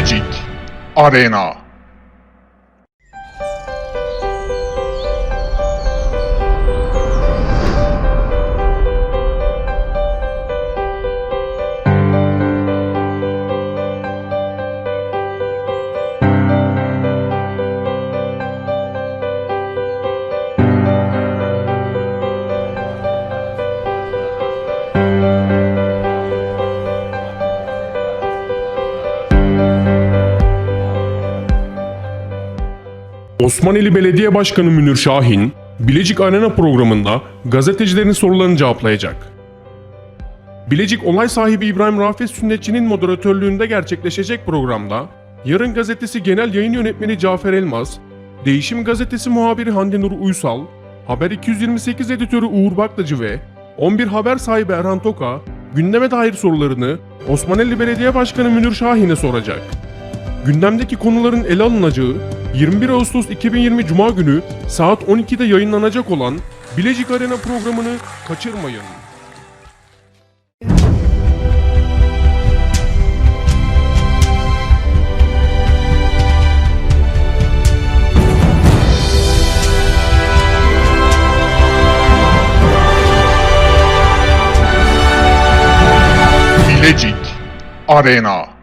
Bilecik Arena Osmaneli Belediye Başkanı Münir Şahin, Bilecik Arena programında gazetecilerin sorularını cevaplayacak. Bilecik olay sahibi İbrahim Rafet Sünnetçi'nin moderatörlüğünde gerçekleşecek programda, Yarın Gazetesi Genel Yayın Yönetmeni Cafer Elmas, Değişim Gazetesi muhabiri Hande Nur Uysal, Haber 228 editörü Uğur Baklacı ve 11 Haber sahibi Erhan Toka, gündeme dair sorularını Osmaneli Belediye Başkanı Münir Şahin'e soracak. Gündemdeki konuların ele alınacağı 21 Ağustos 2020 Cuma günü saat 12'de yayınlanacak olan Bilecik Arena programını kaçırmayın. Bilecik Arena